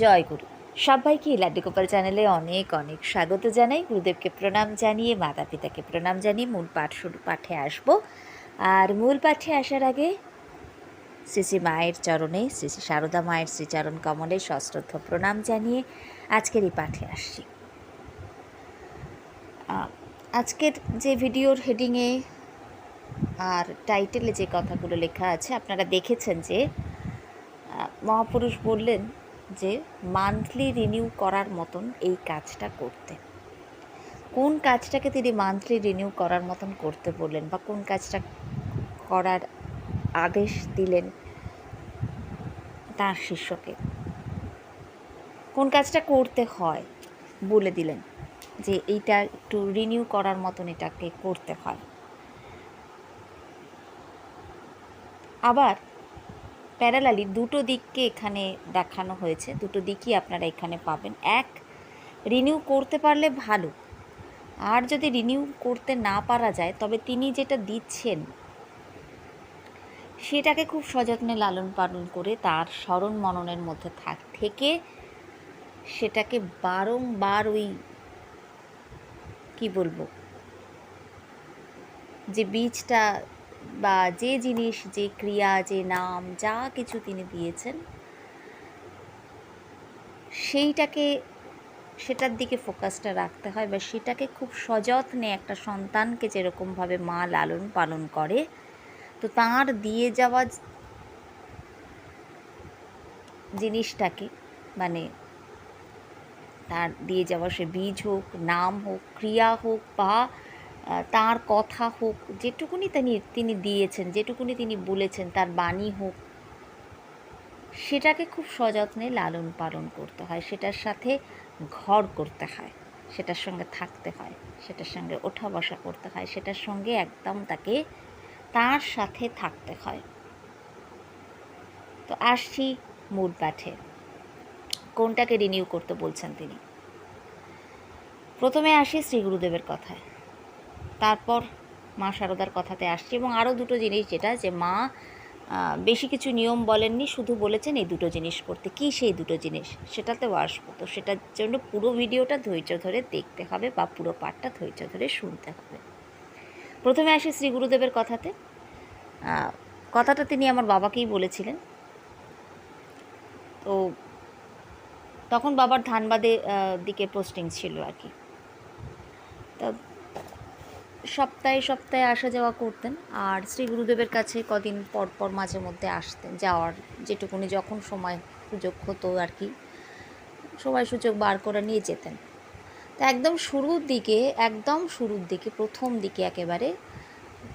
জয় গুরু। সবাইকে লাড্ডু গোপাল চ্যানেলে অনেক অনেক স্বাগত জানাই। গুরুদেবকে প্রণাম জানিয়ে মাতা পিতাকে প্রণাম জানিয়ে মূল পাঠ শুরু, পাঠে আসব। আর মূল পাঠে আসার আগে শ্রী মায়ের চরণে, শ্রী শ্রী সারদা মায়ের শ্রীচরণ কমলে সশ্রদ্ধ প্রণাম জানিয়ে আজকের এই পাঠে আসছি। আজকের যে ভিডিওর হেডিংয়ে আর টাইটেলে যে কথাগুলো লেখা আছে, আপনারা দেখেছেন যে মহাপুরুষ বললেন যে মান্থলি রিনিউ করার মতন এই কাজটা করতে। কোন কাজটাকে তিনি মান্থলি রিনিউ করার মতন করতে বললেন বা কোন কাজটা করার আদেশ দিলেন তার শিষ্যকে? কোন কাজটা করতে হয় বলে দিলেন যে এইটা একটু রিনিউ করার মতন এটাকে করতে হয়। আবার প্যারালালি দুটো দিককে এখানে দেখানো হয়েছে, দুটো দিকই আপনারা এখানে পাবেন। এক, রিনিউ করতে পারলে ভালো। আর যদি রিনিউ করতে না পারা যায়, তবে তিনি যেটা দিচ্ছেন, সেটাকে খুব সযত্নে লালন পালন করে তার স্মরণ মননের মধ্যে থাক, থেকে সেটাকে বারংবার ওই, কি বলব, যে বীজটা বা যে জিনিস, যে ক্রিয়া, যে নাম, যা কিছু তিনি দিয়েছেন, সেইটাকে, সেটার দিকে ফোকাসটা রাখতে হয় বা সেটাকে খুব সযত্নে একটা সন্তানকে যেরকমভাবে মা লালন পালন করে, তো তার দিয়ে যাওয়া জিনিসটাকে মানে তার দিয়ে যাওয়া সে বীজ হোক, নাম হোক, ক্রিয়া হোক বা তার কথা হোক, যেটুকুনি তিনি তিনি দিয়েছেন, যেটুকুনি তিনি বলেছেন, তার বাণী হোক, সেটাকে খুব সযত্নে লালন পালন করতে হয়, সেটার সাথে ঘর করতে হয়, সেটার সঙ্গে থাকতে হয়, সেটার সঙ্গে ওঠা বসা করতে হয়, সেটার সঙ্গে একদম তাকে তার সাথে থাকতে হয়। তো আসছি মূল পাঠে কোনটাকে রিনিউ করতে বলছেন তিনি? প্রথমে আসি শ্রী গুরুদেবের কথায়। তারপর মা শারদার কথাতে আসছি এবং আরও দুটো জিনিস যেটা, যে মা বেশি কিছু নিয়ম বলেননি, শুধু বলেছেন এই দুটো জিনিস করতে। কী সেই দুটো জিনিস? সেটাতেও আসব। তো সেটার জন্য পুরো ভিডিওটা ধৈর্য ধরে দেখতে হবে বা পুরো পাঠটা ধৈর্য ধরে শুনতে হবে। প্রথমে আসি শ্রী গুরুদেবের কথাতে। কথাটা তিনি আমার বাবাকেই বলেছিলেন। তো তখন বাবার ধানবাদে দিকে পোস্টিং ছিল আর কি। সপ্তাহে সপ্তাহে আসা যাওয়া করতেন। আর শ্রী গুরুদেবের কাছে কদিন পর পর মাঝে মধ্যে আসতেন। যাওয়ার যেটুকুনি যখন সময় সুযোগ হতো আর কি, সময় সুযোগ বার করে নিয়ে যেতেন। তা একদম শুরুর দিকে, একদম শুরুর দিকে, প্রথম দিকে একেবারে,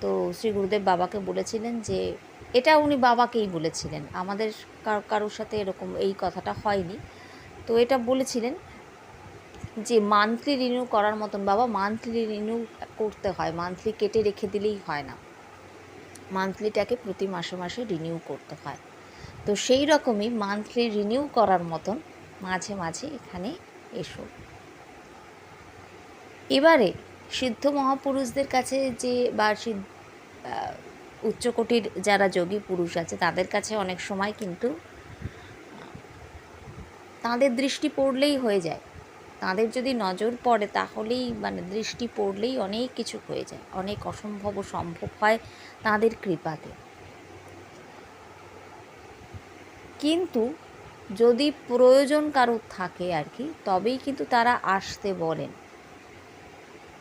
তো শ্রী গুরুদেব বাবাকে বলেছিলেন যে, এটা উনি বাবাকেই বলেছিলেন। আমাদের কার, কারোর সাথে এরকম এই কথাটা হয়নি। তো এটা বলেছিলেন যে মান্থলি রিনিউ করার মতন বাবা মান্থলি রিনিউ করতে হয়। মান্থলি কেটে রেখে দিলেই হয় না। মান্থলিটাকে প্রতি মাসে মাসে রিনিউ করতে হয়। তো সেই রকমই মান্থলি রিনিউ করার মতন মাঝে মাঝে এখানে এসো। এবারে সিদ্ধ মহাপুরুষদের কাছে যে বা উচ্চকোটির যারা যোগী পুরুষ আছে তাদের কাছে অনেক সময় কিন্তু তাদের দৃষ্টি পড়লেই হয়ে যায়। তাদের যদি নজর পড়ে, তাহলেই মানে দৃষ্টি পড়লেই অনেক কিছু হয়ে যায়। অনেক অসম্ভব সম্ভব হয় তাদের কৃপাতে। কিন্তু যদি প্রয়োজন কারোর থাকে আর কি, তবেই কিন্তু তারা আসতে বলেন।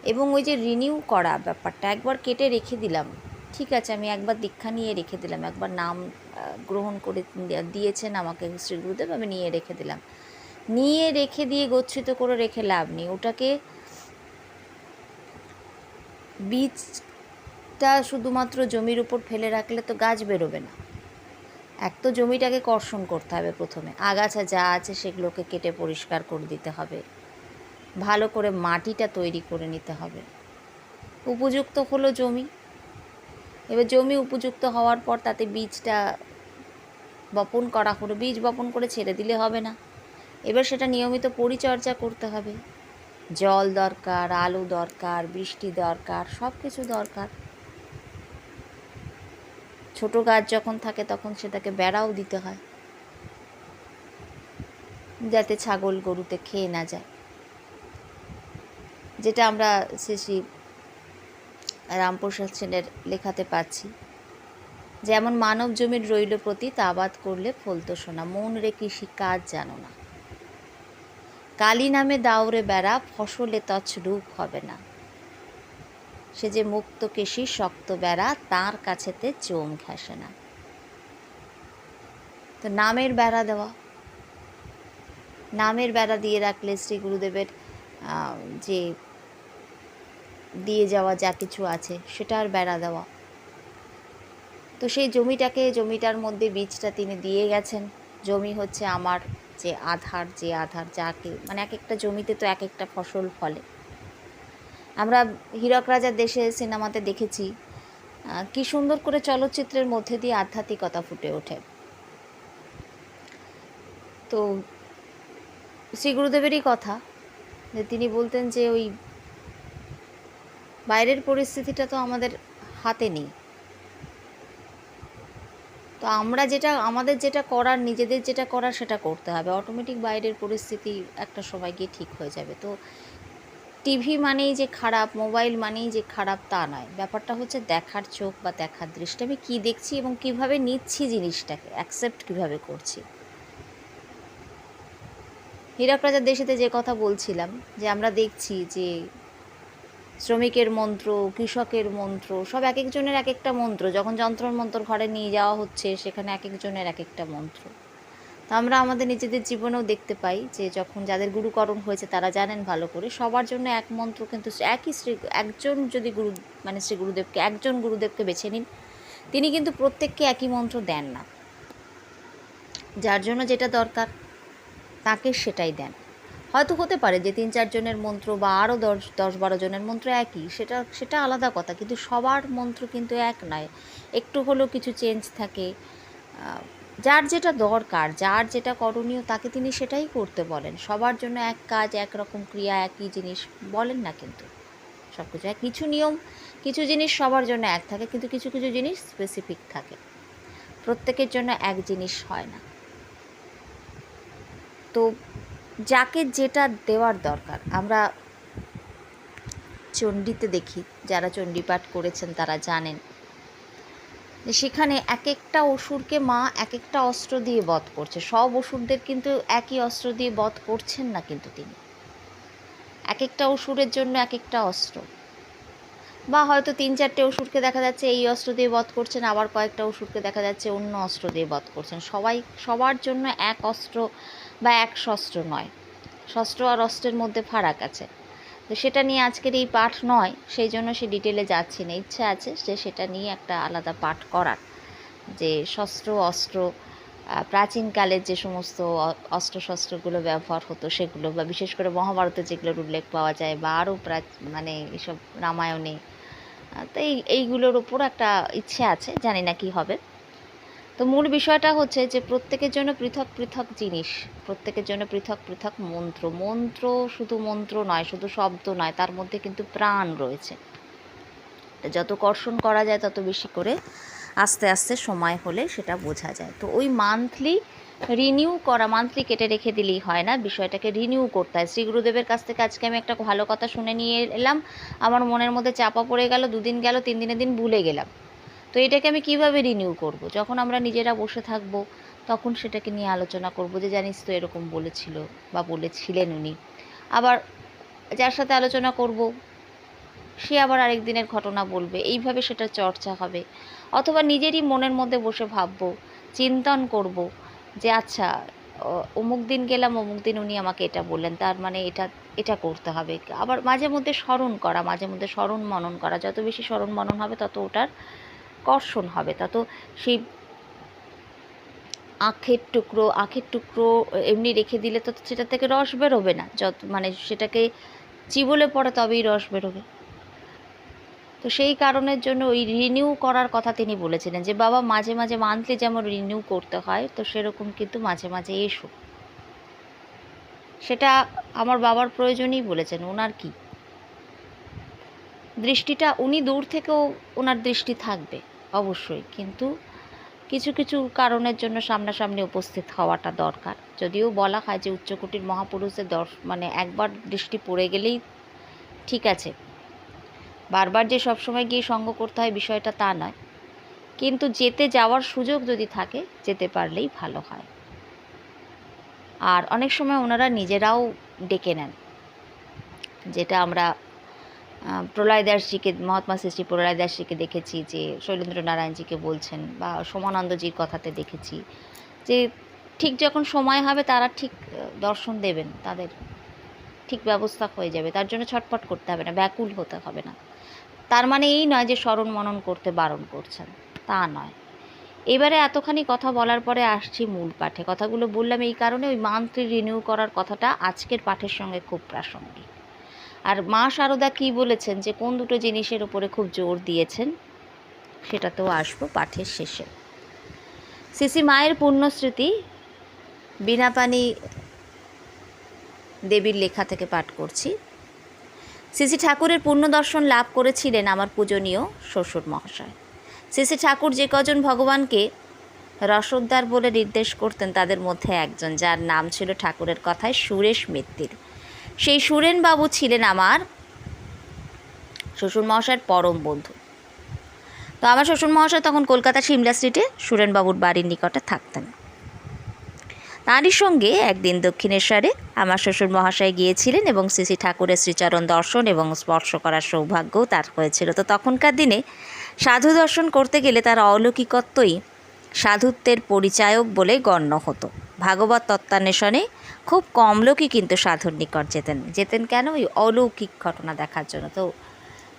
এবং ওই যে রিনিউ করা ব্যাপারটা একবার কেটে রেখে দিলাম। ঠিক আছে, আমি একবার দীক্ষা নিয়ে রেখে দিলাম। একবার নাম গ্রহণ করে দিয়েছেন আমাকে, শ্রী গুরুদেব, আমি নিয়ে রেখে দিলাম। নিয়ে রেখে দিয়ে গচ্ছিত করে রেখে লাভ নেই। ওটাকে বীজটা শুধুমাত্র জমির উপর ফেলে রাখলে তো গাছ বেরোবে না। এক তো জমিটাকে কর্ষণ করতে হবে প্রথমে। আগাছা যা আছে সেগুলোকে কেটে পরিষ্কার করে দিতে হবে। ভালো করে মাটিটা তৈরি করে নিতে হবে। উপযুক্ত হলো জমি। এবার জমি উপযুক্ত হওয়ার পর তাতে বীজটা বপন করা হলো। বীজ বপন করে ছেড়ে দিলে হবে না। এবার সেটা নিয়মিত পরিচর্যা করতে হবে। জল দরকার, আলো দরকার, বৃষ্টি দরকার সব কিছু দরকার। ছোট গাছ যখন থাকে তখন সেটাকে বেড়াও দিতে হয়। যাতে ছাগল গরুতে খেয়ে না যায়। যেটা আমরা শ্রী রামপ্রসাদ সেনের লেখাতে পাচ্ছি। যেমন মানব জমির রইল প্রতি তাবাদ করলে ফলতো শোনা মন রে কৃষি কাজ জানো না। কালী নামে দাউরে বেড়া ফসলে তছরূপ হবে না। সে যে মুক্ত কেশি শক্ত বেড়া, তার কাছেতে চোম ঘেঁষে না। তো নামের বেড়া দেওয়া। নামের বেড়া দিয়ে রাখলে শ্রী গুরুদেবের যে দিয়ে যাওয়া যা কিছু আছে, সেটার বেড়া দেওয়া। তো সেই জমিটাকে, জমিটার মধ্যে বীজটা তিনি দিয়ে গেছেন। জমি হচ্ছে আমার যে আধার যে আধার, যাকে মানে এক একটা জমিতে তো এক একটা ফসল ফলে। আমরা হীরক রাজার দেশে সিনেমাতে দেখেছি কি সুন্দর করে চলচ্চিত্রের মধ্যে দিয়ে আধ্যাত্মিকতা ফুটে ওঠে। তো শ্রী গুরুদেবেরই কথা, যে তিনি বলতেন যে ওই বাইরের পরিস্থিতিটা তো আমাদের হাতে নেই। তো আমরা যেটা, আমাদের যেটা করার, নিজেদের যেটা করার সেটা করতে হবে। অটোমেটিক বাইরের পরিস্থিতি একটা সময় গিয়ে ঠিক হয়ে যাবে। তো টিভি মানেই যে খারাপ মোবাইল মানেই যে খারাপ তা নয়। ব্যাপারটা হচ্ছে দেখার চোখ বা দেখার দৃষ্টি। আমি কী দেখছি এবং কীভাবে নিচ্ছি জিনিসটাকে অ্যাকসেপ্ট কীভাবে করছি? হীরক রাজার দেশেতে যে কথা বলছিলাম, যে আমরা দেখছি যে শ্রমিকের মন্ত্র, কৃষকের মন্ত্র, সব এক একজনের এক একটা মন্ত্র। যখন যন্ত্র মন্ত্র ঘরে নিয়ে যাওয়া হচ্ছে, সেখানে এক একজনের এক একটা মন্ত্র। তা আমরা আমাদের নিজেদের জীবনেও দেখতে পাই যে, যখন যাদের গুরুকরণ হয়েছে, তারা জানেন ভালো করে। সবার জন্য এক মন্ত্র কিন্তু একই শ্রী, একজন যদি গুরু মানে শ্রী গুরুদেবকে, একজন গুরুদেবকে বেছে নিন, তিনি কিন্তু প্রত্যেককে একই মন্ত্র দেন না। যার জন্য যেটা দরকার, তাকে সেটাই দেন। হয়তো হতে পারে যে তিন চারজনের মন্ত্র বা আরও দশ দশ বারো জনের মন্ত্র একই, সেটা সেটা আলাদা কথা, কিন্তু সবার মন্ত্র কিন্তু এক নয়। একটু হলেও কিছু চেঞ্জ থাকে। যার যেটা দরকার, যার যেটা করণীয় তাকে তিনি সেটাই করতে বলেন। সবার জন্য এক কাজ, এক রকম ক্রিয়া, একই জিনিস বলেন না কিন্তু। সব কিছু এক, কিছু নিয়ম, কিছু জিনিস সবার জন্য এক থাকে, কিন্তু কিছু কিছু জিনিস স্পেসিফিক থাকে। প্রত্যেকের জন্য এক জিনিস হয় না। তো যাকে যেটা দেওয়ার দরকার। আমরা চণ্ডীতে দেখি, যারা চণ্ডীপাঠ করেছেন তারা জানেন। সেখানে এক একটা অসুরকে মা এক একটা অস্ত্র দিয়ে বধ করছে। সব অসুরদের কিন্তু একই অস্ত্র দিয়ে বধ করছেন না কিন্তু তিনি। এক একটা অসুরের জন্য এক একটা অস্ত্র। বা হয়তো তিন চারটে অসুরকে দেখা যাচ্ছে এই অস্ত্র দিয়ে বধ করছেন, আবার কয়েকটা অসুরকে দেখা যাচ্ছে অন্য অস্ত্র দিয়ে বধ করছেন। সবাই, সবার জন্য এক অস্ত্র বা এক শস্ত্র নয়। শস্ত্র আর অস্ত্রের মধ্যে ফারাক আছে। তো সেটা নিয়ে আজকের এই পাঠ নয়, সেই জন্য সে ডিটেলে যাচ্ছি না। ইচ্ছে আছে যে সেটা নিয়ে একটা আলাদা পাঠ করার। যে শস্ত্র, অস্ত্র প্রাচীনকালের যে সমস্ত অ- অস্ত্র শস্ত্রগুলো ব্যবহার হতো সেগুলো বা বিশেষ করে মহাভারতে যেগুলোর উল্লেখ পাওয়া যায় বা আরও প্রা মানে এসব রামায়ণে তো এই, এইগুলোর ওপর একটা ইচ্ছে আছে, জানি না কি হবে। তো মূল বিষয়টা হচ্ছে যে প্রত্যেকের জন্য পৃথক পৃথক জিনিস, প্রত্যেকের জন্য পৃথক পৃথক মন্ত্র। মন্ত্র শুধু মন্ত্র নয়, শুধু শব্দ নয়, তার মধ্যে কিন্তু প্রাণ রয়েছে। যত কর্ষণ করা যায় তত বেশি করে আস্তে আস্তে সময় হলে সেটা বোঝা যায়। তো ওই মান্থলি রিনিউ করা মান্থলি কেটে রেখে দিলেই হয় না, বিষয়টাকে রিনিউ করতে হয়। শ্রী গুরুদেবের কাছ থেকে আজকে আমি একটা ভালো কথা শুনে নিয়ে এলাম। আমার মনের মধ্যে চাপা পড়ে গেল, দুদিন গেল, তিন দিনের দিন ভুলে গেলাম। তো এটাকে আমি কীভাবে রিনিউ করব? যখন আমরা নিজেরা বসে থাকব, তখন সেটাকে নিয়ে আলোচনা করব যে, জানিস তো এরকম বলেছিল বা বলেছিলেন উনি। আবার যার সাথে আলোচনা করব, সে আবার আরেক দিনের ঘটনা বলবে। এইভাবে সেটা চর্চা হবে। অথবা নিজেরই মনের মধ্যে বসে ভাববো, চিন্তন করব যে আচ্ছা অমুক দিন গেলাম, অমুক দিন উনি আমাকে এটা বললেন, তার মানে এটা এটা করতে হবে। আবার মাঝে মধ্যে স্মরণ করা, মাঝে মধ্যে স্মরণ মনন করা। যত বেশি স্মরণ মনন হবে, তত ওটার কর্ষণ হবে। তত সেই আখের টুকরো আখের টুকরো এমনি রেখে দিলে তো সেটা থেকে রস বেরোবে না। যত মানে সেটাকে চিবলে পড়ে তবেই রস বেরোবে। তো সেই কারণের জন্য ওই রিনিউ করার কথা তিনি বলেছিলেন যে, বাবা, মাঝে মাঝে মান্থলি যেমন রিনিউ করতে হয়, তো সেরকম কিন্তু মাঝে মাঝে এসো। সেটা আমার বাবার প্রয়োজনই বলেছেন। ওনার কি? দৃষ্টিটা উনি দূর থেকেও ওনার দৃষ্টি থাকবে, অবশ্যই। কিন্তু কিছু কিছু কারণের জন্য সামনাসামনি উপস্থিত হওয়াটা দরকার। যদিও বলা হয় যে উচ্চকোটির মহাপুরুষের দর্শ মানে একবার দৃষ্টি পড়ে গেলেই ঠিক আছে। বারবার যে সবসময় গিয়ে সঙ্গ করতে হয় বিষয়টা তা নয়। কিন্তু যেতে যাওয়ার সুযোগ যদি থাকে, যেতে পারলেই ভালো হয়। আর অনেক সময় ওনারা নিজেরাও ডেকে নেন। যেটা আমরা প্রলয় দাসজিকে, মহাত্মা শ্রী প্রলয় দাসজিকে দেখেছি যে শৈলেন্দ্র নারায়ণজিকে বলছেন বা সোমানন্দজির কথাতে দেখেছি যে ঠিক যখন সময় হবে তারা ঠিক দর্শন দেবেন তাদের। ঠিক ব্যবস্থা হয়ে যাবে, তার জন্য ছটপট করতে হবে না, ব্যাকুল হতে হবে না। তার মানে এই নয় যে স্মরণ মনন করতে বারণ করছেন, তা নয়। এবারে এতখানি কথা বলার পরে আসছি মূল পাঠে। কথাগুলো বললাম এই কারণে ওই মান্থলি রিনিউ করার কথাটা আজকের পাঠের সঙ্গে খুব প্রাসঙ্গিক। আর মা সারদা কী বলেছেন যে কোন দুটো জিনিসের উপরে খুব জোর দিয়েছেন, সেটাতেও আসব পাঠের শেষে। সিসি মায়ের পুণ্যস্মৃতি বিনাপানি দেবীর লেখা থেকে পাঠ করছি। সিসি ঠাকুরের পূর্ণ দর্শন লাভ করেছিলেন আমার পূজনীয় শ্বশুর মহাশয়। সিসি ঠাকুর যে কজন ভগবানকে রসোদ্দার বলে নির্দেশ করতেন, তাদের মধ্যে একজন, যার নাম ছিল ঠাকুরের কথায় সুরেশ মিত্তির। সেই সুরেনবাবু ছিলেন আমার শ্বশুর মহাশয়ের পরম বন্ধু। তো আমার শ্বশুর মহাশয় তখন কলকাতা সিমলা স্ট্রিটে সুরেনবাবুর বাড়ির নিকটে থাকতেন। তারই সঙ্গে একদিন দক্ষিণেশ্বরে আমার শ্বশুর মহাশয় গিয়েছিলেন এবং শ্রী ঠাকুরের শ্রীচরণ দর্শন এবং স্পর্শ করার সৌভাগ্যও তার হয়েছিল। তো তখনকার দিনে সাধু দর্শন করতে গেলে তার অলৌকিকত্বই সাধুত্বের পরিচায়ক বলে গণ্য হতো। ভাগবত তত্ত্বান্বেষণে খুব কম লোকই কিন্তু সাধুর নিকট যেতেন। যেতেন কেন? ওই অলৌকিক ঘটনা দেখার জন্য। তো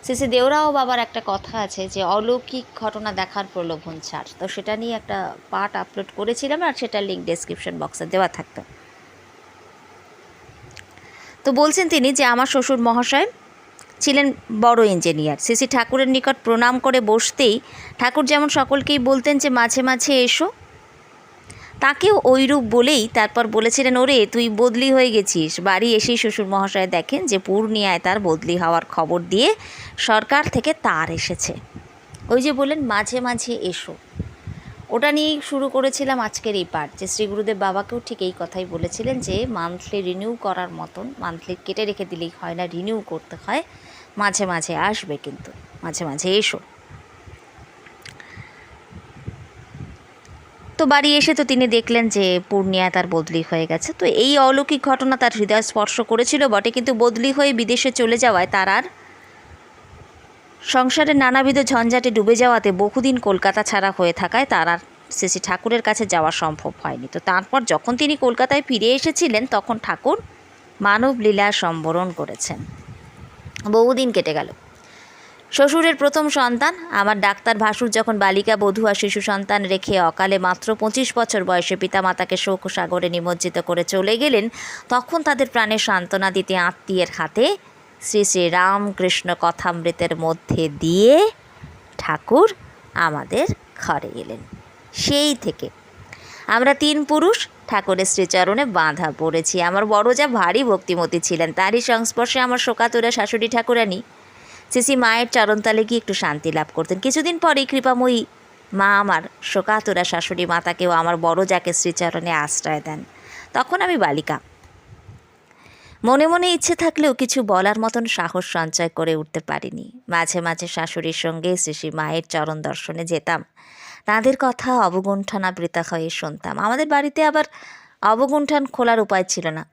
সিসি দেওরাও বাবার একটা কথা আছে যে, অলৌকিক ঘটনা দেখার প্রলোভন ছাড়। তো সেটা নিয়ে একটা পার্ট আপলোড করেছিলাম আর সেটার লিঙ্ক ডেসক্রিপশন বক্সে দেওয়া থাকতো। তো বলছেন তিনি যে, আমার শ্বশুর মহাশয় ছিলেন বড় ইঞ্জিনিয়ার সিসি ঠাকুরের নিকট প্রণাম করে বসতেই ঠাকুর যেমন সকলকেই বলতেন যে, মাঝে মাঝে এসো। তাকেও ওইরূপ বলেই তারপর বলেছিলেন, ওরে, তুই বদলি হয়ে গেছিস। বাড়ি এসেই শ্বশুর মহাশয় দেখেন যে পূর্ণিয়ায় তার বদলি হওয়ার খবর দিয়ে সরকার থেকে তার এসেছে। ওই যে বললেন, মাঝে মাঝে এসো। ওটা নিয়েই শুরু করেছিলাম আজকের এই পাঠ, যে শ্রী গুরুদেব বাবাকেও ঠিক এই কথাই বলেছিলেন যে, মান্থলি রিনিউ করার মতন, মান্থলি কেটে রেখে দিলেই হয় না, রিনিউ করতে হয়। মাঝে মাঝে আসবে কিন্তু, মাঝে মাঝে এসো। তো বাড়ি এসে তো তিনি দেখলেন যে পূর্ণিয়ায় তার বদলি হয়ে গেছে। তো এই অলৌকিক ঘটনা তার হৃদয় স্পর্শ করেছিল বটে, কিন্তু বদলি হয়ে বিদেশে চলে যাওয়ায় তার আর সংসারের নানাবিধ ঝঞ্ঝাটে ডুবে যাওয়াতে বহুদিন কলকাতা ছাড়া হয়ে থাকায় তার আর শ্রী ঠাকুরের কাছে যাওয়া সম্ভব হয়নি। তো তারপর যখন তিনি কলকাতায় ফিরে এসেছিলেন, তখন ঠাকুর মানব লীলা সম্বরণ করেছেন। বহুদিন কেটে গেল। শ্বশুরের প্রথম সন্তান, আমার ডাক্তার ভাসুর যখন বালিকা বধূ আর শিশু সন্তান রেখে অকালে মাত্র পঁচিশ বছর বয়সে পিতামাতাকে শোক সাগরে নিমজ্জিত করে চলে গেলেন, তখন তাদের প্রাণে সান্ত্বনা দিতে আত্মীয়ের হাতে শ্রী শ্রী রামকৃষ্ণ কথামৃতের মধ্যে দিয়ে ঠাকুর আমাদের ঘরে এলেন। সেই থেকে আমরা তিন পুরুষ ঠাকুরের শ্রীচরণে বাঁধা পড়েছি। আমার বড় যা ভারী ভক্তিমতী ছিলেন, তারই সংস্পর্শে আমার শোকাতুরা শাশুড়ি ঠাকুরানী সিসি মায়ের চরণতালে গিয়ে একটু শান্তি লাভ করতেন। কিছুদিন পরেই কৃপাময়ী মা আমার শোকাতুরা শাশুড়ি মাতাকেও আমার বড় যাকে শ্রীচরণে আশ্রয় দেন। তখন আমি বালিকা। মনে মনে ইচ্ছে থাকলেও কিছু বলার মতন সাহস সঞ্চয় করে উঠতে পারিনি। মাঝে মাঝে শাশুড়ির সঙ্গে শ্রী মায়ের চরণ দর্শনে যেতাম। তাদের কথা অবগুণ্ঠনাবৃতা হয়ে শুনতাম। আমাদের বাড়িতে আবার অবগুণ্ঠন খোলার উপায় ছিল না।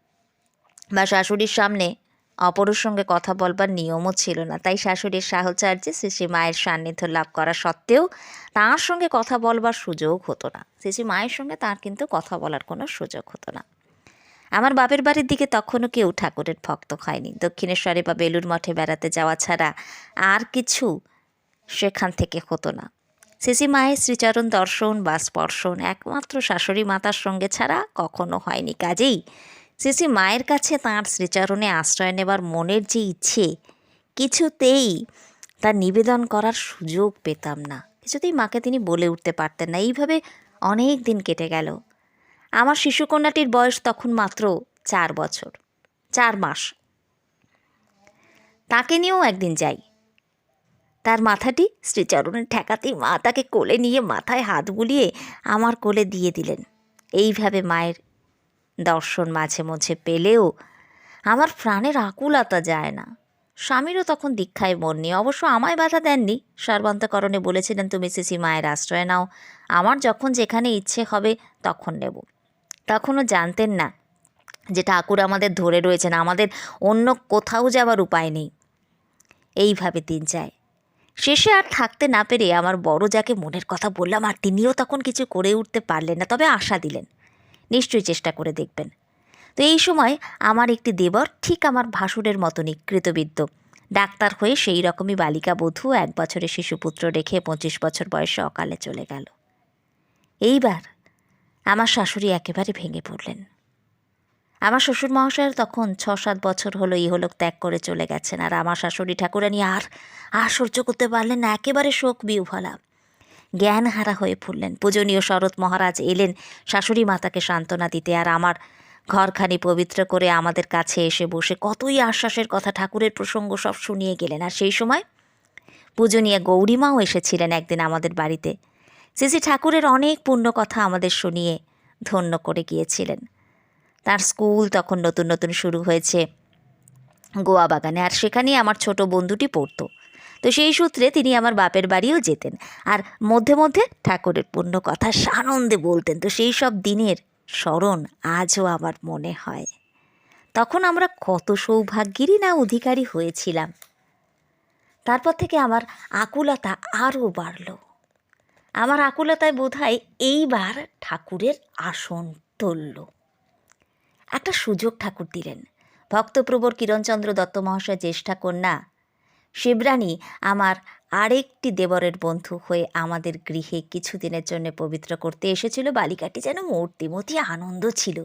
বা শাশুড়ির সামনে অপরের সঙ্গে কথা বলবার নিয়মও ছিল না। তাই শাশুড়ির সাহচার্যে শিশি মায়ের সান্নিধ্য লাভ করা সত্ত্বেও তার সঙ্গে কথা বলবার সুযোগ হতো না। শিশি মায়ের সঙ্গে তার কিন্তু কথা বলার কোনো সুযোগ হতো না। আমার বাপের বাড়ির দিকে তখনও কেউ ঠাকুরের ভক্ত হয়নি। দক্ষিণেশ্বরে বা বেলুর মঠে বেড়াতে যাওয়া ছাড়া আর কিছু সেখান থেকে হতো না। সিসি মায়ের শ্রীচরণ দর্শন বা স্পর্শন একমাত্র শাশুড়ি মাতার সঙ্গে ছাড়া কখনো হয়নি। কাজেই সিসি মায়ের কাছে তাঁর শ্রীচরণে আশ্রয় নেবার মনের যে ইচ্ছে, কিছুতেই তা নিবেদন করার সুযোগ পেতাম না। কিছুতেই মাকে তিনি বলে উঠতে পারতেন না। এইভাবে অনেক দিন কেটে গেল। আমার শিশুকন্যাটির বয়স তখন মাত্র চার বছর, চার মাস। তাকে নিয়েও একদিন যাই। তার মাথাটি শ্রীচরণের ঠেকাতেই মা তাকে কোলে নিয়ে মাথায় হাত বুলিয়ে আমার কোলে দিয়ে দিলেন। এইভাবে মায়ের দর্শন মাঝে মাঝে পেলেও আমার প্রাণের আকুলতা যায় না। স্বামীরও তখন দীক্ষায় মন নিয়ে অবশ্য আমায় বাধা দেননি। সর্বান্তকরণে বলেছিলেন, তুমি সিসি মায়ের আশ্রয় নাও। আমার যখন যেখানে ইচ্ছে হবে তখন নেব। তখনও জানতেন না যে ঠাকুর আমাদের ধরে রয়েছেন। আমাদের অন্য কোথাও যাবার উপায় নেই। এইভাবে দিন যায়। শেষে আর থাকতে না পেরে আমার বড় যাকে মনের কথা বললাম, আর তিনিও তখন কিছু করে উঠতে পারলেন না। তবে আশা দিলেন। নিশ্চয়ই চেষ্টা করে দেখবেন। তো এই সময় আমার একটি দেবর ঠিক আমার ভাসুরের মতনই কৃতবিদ্য ডাক্তার হয়ে সেই রকমই বালিকা বধূ এক বছরের শিশুপুত্র রেখে পঁচিশ বছর বয়সে অকালে চলে গেল। এইবার আমার শাশুড়ি একেবারে ভেঙে পড়লেন। আমার শ্বশুর মহাশয়ের তখন ছ সাত বছর হলো ইহলোক ত্যাগ করে চলে গেছেন আর আমার শাশুড়ি ঠাকুরানি আর আর সহ্য করতে পারলেন না, একেবারে শোক বিহ্বলা। জ্ঞান হারা হয়ে পড়লেন। পূজনীয় শরৎ মহারাজ এলেন, শাশুড়ি মাতাকে সান্ত্বনা দিতে, আর আমার ঘরখানি পবিত্র করে আমাদের কাছে এসে বসে কতই আশ্বাসের কথা ঠাকুরের প্রসঙ্গ সব শুনিয়ে গেলেন। আর সেই সময় পূজনীয় গৌরীমাও এসেছিলেন একদিন আমাদের বাড়িতে। শ্রী ঠাকুরের অনেক পুণ্য কথা আমাদের শুনিয়ে ধন্য করে গিয়েছিলেন। তার স্কুল তখন নতুন নতুন শুরু হয়েছে গোয়া বাগানে আর সেখানেই আমার ছোট বন্ধুটি পড়তো। তো সেই সূত্রে তিনি আমার বাপের বাড়িও যেতেন আর মধ্যে মধ্যে ঠাকুরের পূর্ণ কথা সানন্দে বলতেন। তো সেই সব দিনের স্মরণ আজও আমার মনে হয়। তখন আমরা কত সৌভাগ্যেরই না অধিকারী হয়েছিলাম। তারপর থেকে আমার আকুলতা আরও বাড়ল। আমার আকুলতায় বোধহয় এইবার ঠাকুরের আসন তুলল। একটা সুযোগ ঠাকুর দিলেন। ভক্তপ্রবর কিরণচন্দ্র দত্ত মহাশয় জ্যেষ্ঠা কন্যা শিবরানী আমার আরেকটি দেবরের বন্ধু হয়ে আমাদের গৃহে কিছুদিনের জন্য পবিত্র করতে এসেছিল। বালিকাটি যেন মূর্তিমতি আনন্দ ছিল।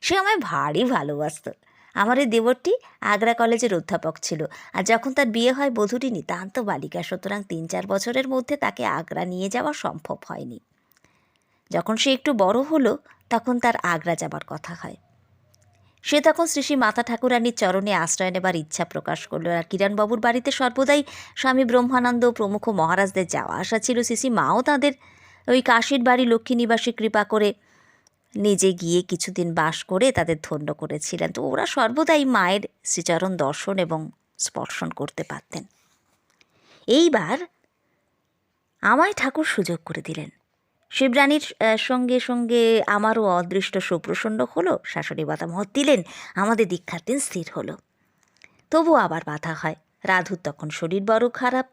সে আমায় ভারী ভালোবাসত। আমার এই দেবরটি আগ্রা কলেজের অধ্যাপক ছিল। আর যখন তার বিয়ে হয় বধূটি নিতান্ত বালিকা, সুতরাং তিন চার বছরের মধ্যে তাকে আগ্রা নিয়ে যাওয়া সম্ভব হয়নি। যখন সে একটু বড় হলো, তখন তার আগ্রা যাবার কথা হয়। সে তখন শ্রী শ্রী মাতা ঠাকুরানীর চরণে আশ্রয় নেবার ইচ্ছা প্রকাশ করল আর কিরণবাবুর বাড়িতে সর্বদাই স্বামী ব্রহ্মানন্দ প্রমুখ মহারাজদের যাওয়া আসা ছিল। শ্রী মাও তাদের ওই কাশীর বাড়ি লক্ষ্মীনিবাসে কৃপা করে নিজে গিয়ে কিছুদিন বাস করে তাদের ধন্য করেছিলেন। তো ওরা সর্বদাই মায়ের শ্রীচরণ দর্শন এবং স্পর্শন করতে পারতেন। এইবার আমায় ঠাকুর সুযোগ করে দিলেন। শিবরানীর সঙ্গে সঙ্গে আমারও অদৃষ্ট সুপ্রসন্ন হলো। শাশুড়ি বাতা মত দিলেন, আমাদের দীক্ষার দিন স্থির হলো। তবু আবার বাধা হয়। রাধুর তখন শরীর বড় খারাপ।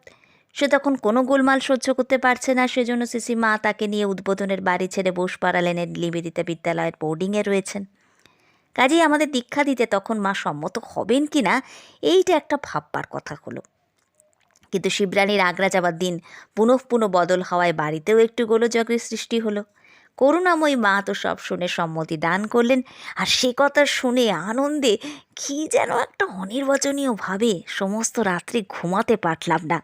সে তখন কোনো গোলমাল সহ্য করতে পারছে না। সেজন্য সিসি মা তাকে নিয়ে উদ্বোধনের বাড়ি ছেড়ে বোসপাড়া লেনের নিবেদিতা বিদ্যালয়ের বোর্ডিংয়ে রয়েছেন। কাজেই আমাদের দীক্ষা দিতে তখন মা সম্মত হবেন কি না এইটা একটা ভাববার কথা হলো। কিন্তু শিবরানীর আগ্রা যাবার দিন পুনঃ পুনঃ বদল হওয়ায় বাড়িতেও একটু গোলযোগের সৃষ্টি হলো। করুণাময়ী মা তো সব শুনে সম্মতি দান করলেন আর সে কথা শুনে আনন্দে কি যেন একটা অনির্বচনীয় ভাবে সমস্ত রাত্রি ঘুমাতে পারলাম না।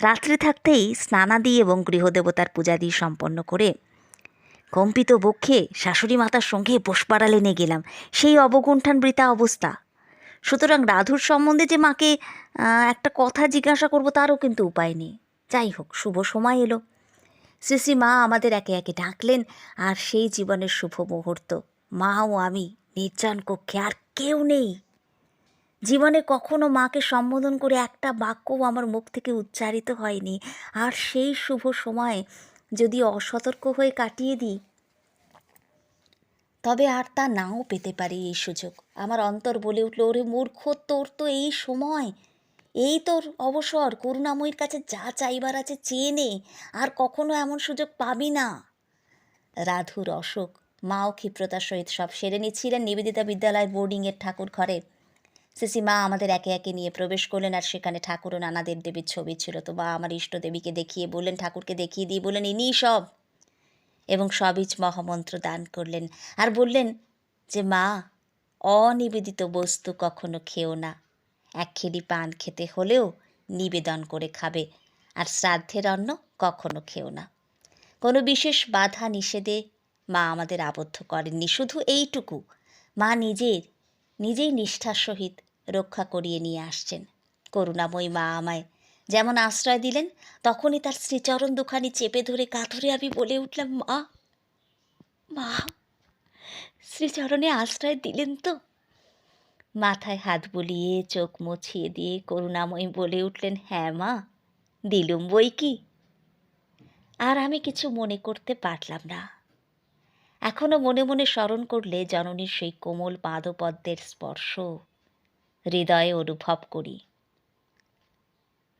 রাত্রি থাকতেই স্নানাদি এবং গৃহদেবতার পূজাদি সম্পন্ন করে কম্পিত বক্ষে শাশুড়ি মাতার সঙ্গে পোষপাড়া লেনে গেলাম। সেই অবগুণ্ঠান বৃতা অবস্থা। সুতরাং রাধুর সম্বন্ধে যে মাকে একটা কথা জিজ্ঞাসা করব তারও কিন্তু উপায় নেই। যাই হোক, শুভ সময় এলো। শ্রী মা আমাদের একে একে ডাকলেন, আর সেই জীবনের শুভ মুহূর্ত। মা ও আমি নির্জন কক্ষে, আর কেউ নেই। জীবনে কখনো মাকে সম্বোধন করে একটা বাক্যও আমার মুখ থেকে উচ্চারিত হয়নি, আর সেই শুভ সময়ে যদি অসতর্ক হয়ে কাটিয়ে দিই তবে আর তা নাও পেতে পারি এই সুযোগ। আমার অন্তর বলে উঠল, ওরে মূর্খ, তোর তো এই সময়। এই তোর অবসর, করুণাময়ীর কাছে যা চাইবার আছে চেয়ে নে আর কখনো এমন সুযোগ পাবি না। রাধুর অশোক, মাও ক্ষিপ্রতার সহিত সব সেরে নিচ্ছিলেন নিবেদিতা বিদ্যালয়ের বোর্ডিংয়ের ঠাকুর ঘরে। সিসি মা আমাদের একে একে নিয়ে প্রবেশ করলেন আর সেখানে ঠাকুর ও নানা দেবদেবীর ছবি ছিল। তো মা আমার ইষ্ট দেবীকে দেখিয়ে বললেন, ঠাকুরকে দেখিয়ে দিয়ে বললেন ইনি সব। এবং সবিজ মহামন্ত্র দান করলেন। আর বললেন যে, মা, অনিবেদিত বস্তু কখনো খেও না। একখেরি পান খেতে হলেও নিবেদন করে খাবে, আর শ্রাদ্ধের অন্ন কখনো খেও না। কোনো বিশেষ বাধা নিষেধে মা আমাদের আবদ্ধ করেননি। শুধু এইটুকু, মা নিজের, নিজেই নিষ্ঠার সহিত রক্ষা করিয়ে নিয়ে আসছেন। করুণাময়ী মা আমায় যেমন আশ্রয় দিলেন, তখনই তার শ্রীচরণ দুখানি চেপে ধরে কাতরে আমি বলে উঠলাম, মা মা, শ্রীচরণে আশ্রয় দিলেন তো? মাথায় হাত বুলিয়ে, চোখ মুছিয়ে দিয়ে করুণাময়ী বলে উঠলেন হ্যাঁ মা, দিলুম বই কি? আর আমি কিছু মনে করতে পারলাম না। এখনও মনে মনে স্মরণ করলে জননীর সেই কোমল পাদপদ্মের স্পর্শ হৃদয়ে অনুভব করি।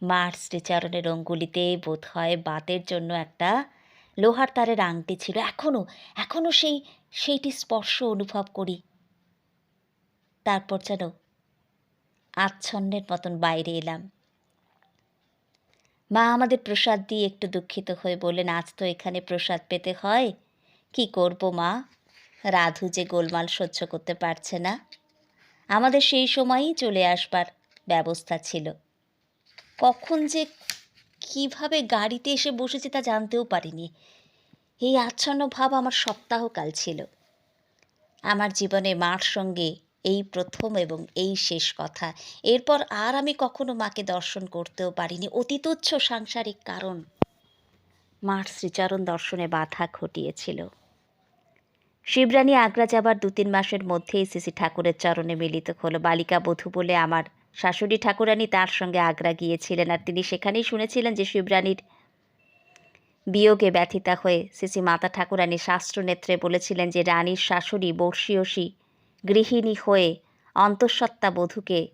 মার শ্রীচরণের অঙ্গুলিতে বোধ হয় বাতের জন্য একটা লোহার তারের আংটি ছিল। এখনও এখনও সেই, সেইটি স্পর্শ অনুভব করি। তারপর যেন আচ্ছন্নের মতন বাইরে এলাম। মা আমাদের প্রসাদ দিয়ে একটু দুঃখিত হয়ে বললেন, আজ তো এখানে প্রসাদ পেতে হয়। কি করব মা? রাধু যে গোলমাল সহ্য করতে পারছে না। আমাদের সেই সময়ই চলে আসবার ব্যবস্থা ছিল। কখন যে কীভাবে গাড়িতে এসে বসেছে তা জানতেও পারিনি। এই আচ্ছন্ন ভাব আমার সপ্তাহকাল ছিল। আমার জীবনে মার সঙ্গে এই প্রথম এবং এই শেষ কথা। এরপর আর আমি কখনো মাকে দর্শন করতেও পারিনি। অতি তুচ্ছ সাংসারিক কারণ মার শ্রীচরণ দর্শনে বাধা ঘটিয়েছিল। শিবরানী আগ্রা যাবার দু তিন মাসের মধ্যেই সিসি ঠাকুরের চরণে মিলিত হলো। বালিকা বধূ বলে আমার শাশুড়ি ঠাকুরানী তার সঙ্গে আগ্রা গিয়েছিলেন আর তিনি সেখানেই শুনেছিলেন যে শিবরানীর বিয়োগে ব্যথিতা হয়ে সিসি মাতা ঠাকুরানী শাস্ত্রনেত্রে বলেছিলেন যে রানীর শাশুড়ি বর্ষীয়সী গৃহিণী হয়ে অন্তঃসত্ত্বা বধূকে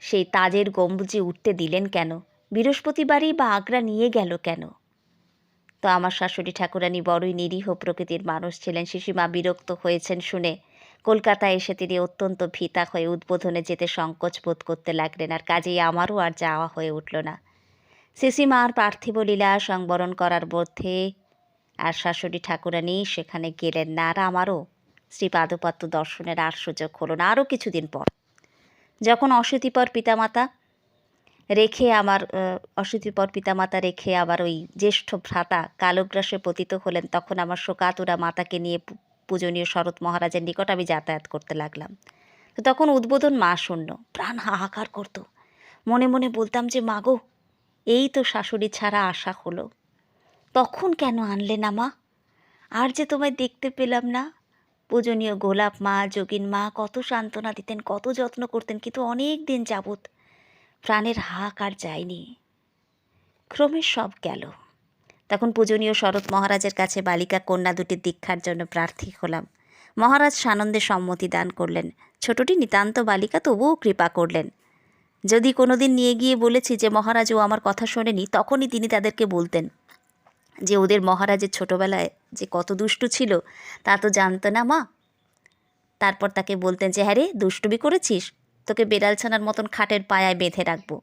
সেই তাজের গম্বুজে উঠতে দিলেন কেন? বৃহস্পতিবারই বা আগ্রা নিয়ে গেল কেন? তো আমার শাশুড়ি ঠাকুরানী বড়ই নিরীহ প্রকৃতির মানুষ ছিলেন। শিশিমা বিরক্ত হয়েছেন শুনে কলকাতায় এসে তিনি অত্যন্ত ভীতা হয়ে উদ্বোধনে যেতে সংকোচ বোধ করতে লাগলেন, আর কাজেই আমারও আর যাওয়া হয়ে উঠল না। সিসিমার পার্থিব লীলা সংবরণ করার মধ্যে আর শাশুড়ি ঠাকুরানী সেখানে গেলেন না, আর আমারও শ্রীপাদপত্র দর্শনের আর সুযোগ হলো না, আরও কিছুদিন পর। যখন অশীতিপর পিতামাতা রেখে আমার অশীতিপর পিতামাতা রেখে আবার ওই জ্যেষ্ঠ ভ্রাতা কালগ্রাসে পতিত হলেন, তখন আমার শোকাতুরা মাতাকে নিয়ে পূজনীয় শরৎ মহারাজের নিকট আমি যাতায়াত করতে লাগলাম। তো তখন উদ্বোধন মা শূন্য, প্রাণ হাহাকার করতো। মনে মনে বলতাম যে মাগো এই তো শাশুড়ি ছাড়া আশা হলো। তখন কেন আনলে না মা? আর যে তোমায় দেখতে পেলাম না। পূজনীয় গোলাপ মা, যোগিন মা, কত সান্ত্বনা দিতেন, কত যত্ন করতেন, কিন্তু অনেক দিন যাবৎ প্রাণের হাহাকার যায়নি। ক্রমে সব গেল। তখন পূজনীয় শরৎ মহারাজের কাছে বালিকা কন্যা দুটির দীক্ষার জন্য প্রার্থী হলাম। মহারাজ সানন্দে সম্মতি দান করলেন। ছোটটি নিতান্ত বালিকা, তবুও কৃপা করলেন। যদি কোনোদিন নিয়ে গিয়ে বলেছি যে, মহারাজ, ও আমার কথা শোনেনি, তখনই তিনি তাদেরকে বলতেন যে, ওদের মহারাজের ছোটবেলায় যে কত দুষ্টু ছিল, তা তো জানতো না মা। তারপর তাকে বলতেন যে হ্যাঁ রে, দুষ্টুমি করেছিস? তোকে বেড়ালছানার মতন খাটের পায়ায় বেঁধে রাখব।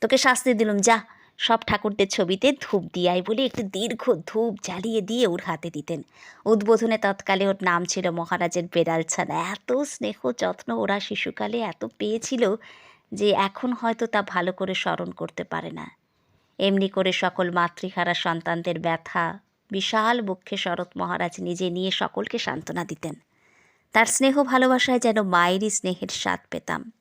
তোকে শাস্তি দিলুম, যা। সব ঠাকুরদের ছবিতে ধূপ দিয়াই বলে একটি দীর্ঘ ধূপ জ্বালিয়ে দিয়ে ওর হাতে দিতেন। উদ্বোধনে তৎকালে ওর নাম ছিল মহারাজের বেড়ালছানা এত স্নেহ, যত্ন ওরা শিশুকালে এত পেয়েছিল যে এখন হয়তো তা ভালো করে স্মরণ করতে পারে না। এমনি করে সকল মাতৃহারা সন্তানদের ব্যথা, বিশাল বক্ষে শরৎ মহারাজ নিজে নিয়ে সকলকে সান্ত্বনা দিতেন। তার স্নেহ ভালোবাসায় যেন মায়েরই স্নেহের স্বাদ পেতাম।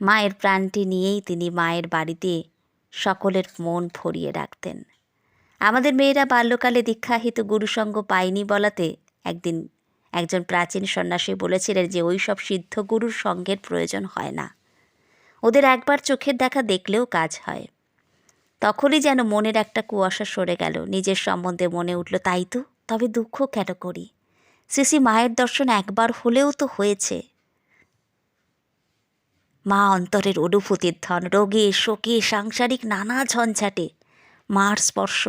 মায়ের প্রাণটি নিয়েই তিনি মায়ের বাড়িতে সকলের মন ভরিয়ে রাখতেন। আমাদের মেয়েরা বাল্যকালে দীক্ষাহিত গুরুসঙ্গ পায়নি বলাতে একদিন একজন প্রাচীন সন্ন্যাসী বলেছিলেন যে ওই সব সিদ্ধ গুরুর সঙ্গের প্রয়োজন হয় না। ওদের একবার চোখের দেখা দেখলেও কাজ হয়। তখনই যেন মনের একটা কুয়াশা সরে গেল। নিজের সম্বন্ধে মনে উঠল, তাই তো, তবে দুঃখ কেন করি? সিসি মায়ের দর্শন একবার হলেও তো হয়েছে। মা অন্তরের অনুভূতির ধন রোগে শোকে সাংসারিক নানা ঝঞ্ঝাটে। মার স্পর্শ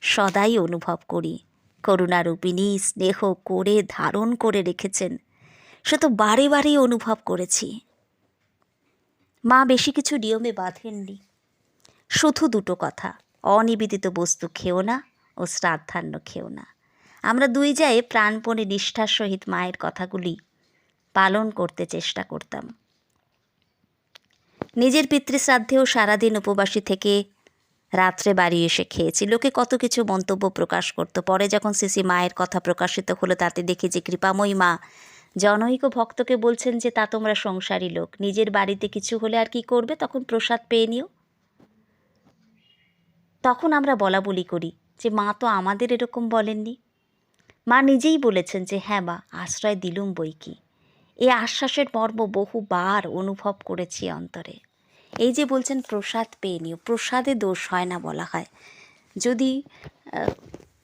সদাই অনুভব করি। করুণারূপিণী স্নেহ করে ধারণ করে রেখেছেন। সে তো বারে বারেই অনুভব করেছি। মা বেশি কিছু নিয়মে বাঁধেননি। শুধু দুটো কথা, অনিবেদিত বস্তু খেও না ও শ্রাদ্ধান্য খেও না। আমরা দুই যায় প্রাণপণে নিষ্ঠার সহিত মায়ের কথাগুলি পালন করতে চেষ্টা করতাম। নিজের পিতৃশ্রাদ্ধেও সারাদিন উপবাসী থেকে রাত্রে বাড়ি এসে খেয়েছি। লোকে কত কিছু মন্তব্য প্রকাশ করতো। পরে যখন সিসি মায়ের কথা প্রকাশিত হলো, তাতে দেখি যে কৃপাময়ী মা জনৈক ভক্তকে বলছেন যে, তা তোমরা সংসারী লোক, নিজের বাড়িতে কিছু হলে আর কি করবে? তখন প্রসাদ পেয়ে নিও। তখন আমরা বলা বলি করি যে, মা তো আমাদের এরকম বলেননি। মা নিজেই বলেছেন যে হ্যাঁ মা, আশ্রয় দিলুম বই কি এই আশ্বাসের মর্ম বহুবার অনুভব করেছি অন্তরে। এই যে বলছেন প্রসাদ পেয়ে নিও, প্রসাদে দোষ হয় না বলা হয়। যদি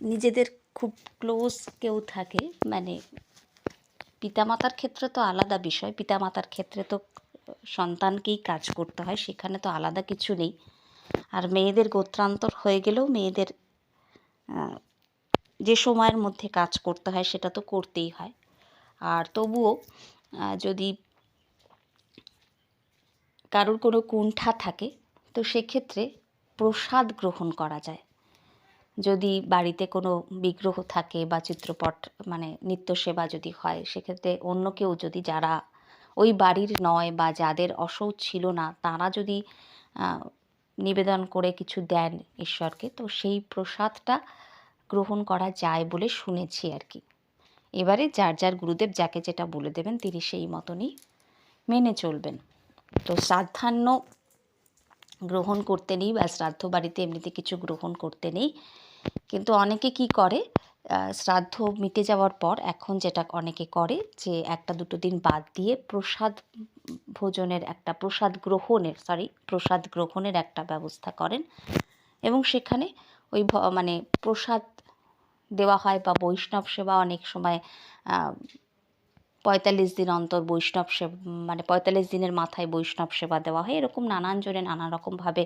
নিজেদের খুব ক্লোজ কেউ থাকে মানে পিতামাতার ক্ষেত্রে তো আলাদা বিষয়, পিতামাতার ক্ষেত্রে তো সন্তানকেই কাজ করতে হয়, সেখানে তো আলাদা কিছু নেই। আর মেয়েদের গোত্রান্তর হয়ে গেলেও মেয়েদের যে সময়ের মধ্যে কাজ করতে হয় সেটা তো করতেই হয়। আর তবুও যদি কারোর কোনো কুণ্ঠা থাকে, তো সেক্ষেত্রে প্রসাদ গ্রহণ করা যায়। যদি বাড়িতে কোনো বিগ্রহ থাকে বা চিত্রপট মানে নিত্য সেবা যদি হয়, সেক্ষেত্রে অন্য কেউ যদি যারা ওই বাড়ির নয় বা যাদের অসৌচ ছিল না, তারা যদি নিবেদন করে কিছু দেন ঈশ্বরকে, তো সেই প্রসাদটা গ্রহণ করা যায় বলে শুনেছি আর কি। এবারে যার যার গুরুদেব যাকে যেটা বলে দেবেন তিনি সেই মতনই মেনে চলবেন। তো শ্রাদ্ধান্ন গ্রহণ করতে নেই বা শ্রাদ্ধ বাড়িতে এমনিতে কিছু গ্রহণ করতে নেই। কিন্তু অনেকে কি করে? শ্রাদ্ধ মিটে যাওয়ার পর এখন যেটা অনেকে করে যে একটা দুটো দিন বাদ দিয়ে প্রসাদ ভোজনের একটা প্রসাদ গ্রহণের সরি প্রসাদ গ্রহণের একটা ব্যবস্থা করেন। এবং সেখানে ওই মানে প্রসাদ দেওয়া হয় বা বৈষ্ণব সেবা অনেক সময় পঁয়তাল্লিশ দিন অন্তর বৈষ্ণব সেবা মানে পঁয়তাল্লিশ দিনের মাথায় বৈষ্ণব সেবা দেওয়া হয়। এরকম নানান জনে নানা রকমভাবে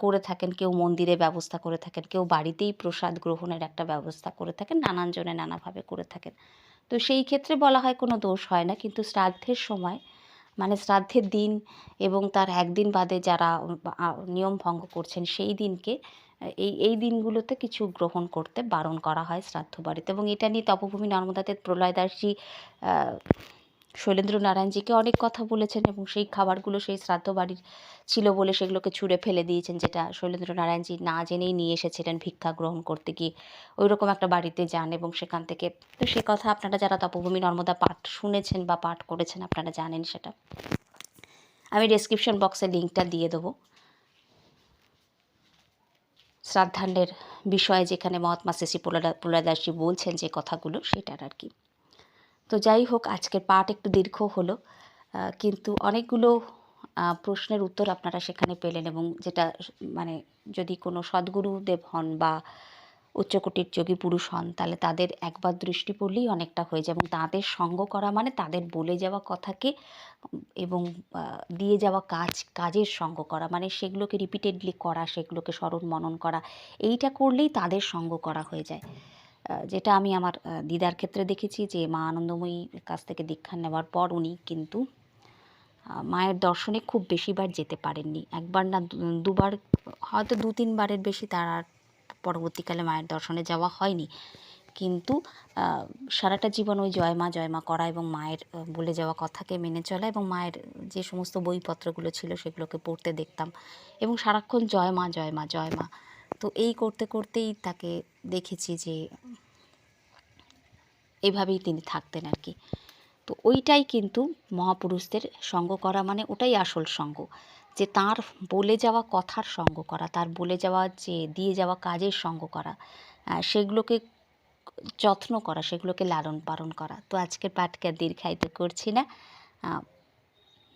করে থাকেন। কেউ মন্দিরে ব্যবস্থা করে থাকেন, কেউ বাড়িতেই প্রসাদ গ্রহণের একটা ব্যবস্থা করে থাকেন, নানান জনে নানাভাবে করে থাকেন। তো সেই ক্ষেত্রে বলা হয় কোনো দোষ হয় না, কিন্তু শ্রাদ্ধের সময় মানে শ্রাদ্ধের দিন এবং তার একদিন বাদে যারা নিয়ম ভঙ্গ করছেন সেই দিনকে এই এই দিনগুলোতে কিছু গ্রহণ করতে বারণ করা হয় শ্রাদ্ধ বাড়িতে এবং এটা নিয়ে তপভূমি নর্মদাতে প্রলয় দাসজি আহ, শৈলেন্দ্র নারায়ণজিকে অনেক কথা বলেছেন এবং সেই খাবারগুলো সেই শ্রাদ্ধ বাড়ির ছিল বলে সেগুলোকে ছুঁড়ে ফেলে দিয়েছেন যেটা শৈলেন্দ্র নারায়ণজি না জেনেই নিয়ে এসেছিলেন ভিক্ষা গ্রহণ করতে গিয়ে। ওই রকম একটা বাড়িতে যান এবং সেখান থেকে তো সে কথা আপনারা যারা তপভূমি নর্মদা পাঠ শুনেছেন বা পাঠ করেছেন আপনারা জানেন সেটা। আমি ডেসক্রিপশন বক্সে লিঙ্কটা দিয়ে দেবো। শ্রাদ্ধান্ডের বিষয়ে যেখানে মহাত্মা শেষি প্রলয়দাসজি বলছেন যে কথাগুলো, সেটার আর কি। তো যাই হোক, আজকের পাঠ একটু দীর্ঘ হলো কিন্তু অনেকগুলো প্রশ্নের উত্তর আপনারা সেখানে পেলেন এবং যেটা মানে যদি কোনো সদ্গুরুদেব হন বা উচ্চকোটির যোগী পুরুষ হন, তাহলে তাদের একবার দৃষ্টি পড়লেই অনেকটা হয়ে যায় এবং তাদের সঙ্গ করা মানে তাদের বলে যাওয়া কথাকে এবং দিয়ে যাওয়া কাজ, কাজের সঙ্গ করা মানে সেগুলোকে রিপিটেডলি করা, সেগুলোকে স্মরণ মনন করা, এইটা করলেই তাদের সঙ্গ করা হয়ে যায়। যেটা আমি আমার দিদার ক্ষেত্রে দেখেছি যে মা আনন্দময়ীর কাছ থেকে দীক্ষা নেওয়ার পর উনি কিন্তু মায়ের দর্শনে খুব বেশিবার যেতে পারেননি। একবার না দুবার, হয়তো দু তিনবারের বেশি তার আর পরবর্তীকালে মায়ের দর্শনে যাওয়া হয়নি। কিন্তু সারাটা জীবন ওই জয় মা জয় মা করা এবং মায়ের বলে যাওয়া কথাকে মেনে চলা এবং মায়ের যে সমস্ত বইপত্রগুলো ছিল সেগুলোকে পড়তে দেখতাম এবং সারাক্ষণ জয় মা জয় মা জয় মা। তো এই করতে করতেই তাকে দেখেছি যে এইভাবেই তিনি থাকতেন আর কি। তো ওইটাই কিন্তু মহাপুরুষদের সঙ্গ করা মানে ওটাই আসল সঙ্গ। যে তার বলে যাওয়া কথার সঙ্গ করা, তার বলে যাওয়া যে দিয়ে যাওয়া কাজের সঙ্গ করা সেগুলোকে যত্ন করা, সেগুলোকে লালন পালন করা। তো আজকের আর দীর্ঘায়িত করছি না।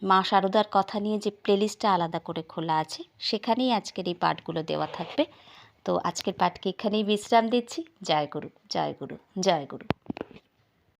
মা শারদার কথা নিয়ে যে প্লেলিস্টটা আলাদা করে খোলা আছে, সেখানেই আজকের এই পাঠগুলো দেওয়া থাকবে। তো আজকের পাঠকে এখানেই বিশ্রাম দিচ্ছি। জয় গুরু জয় গুরু জয় গুরু।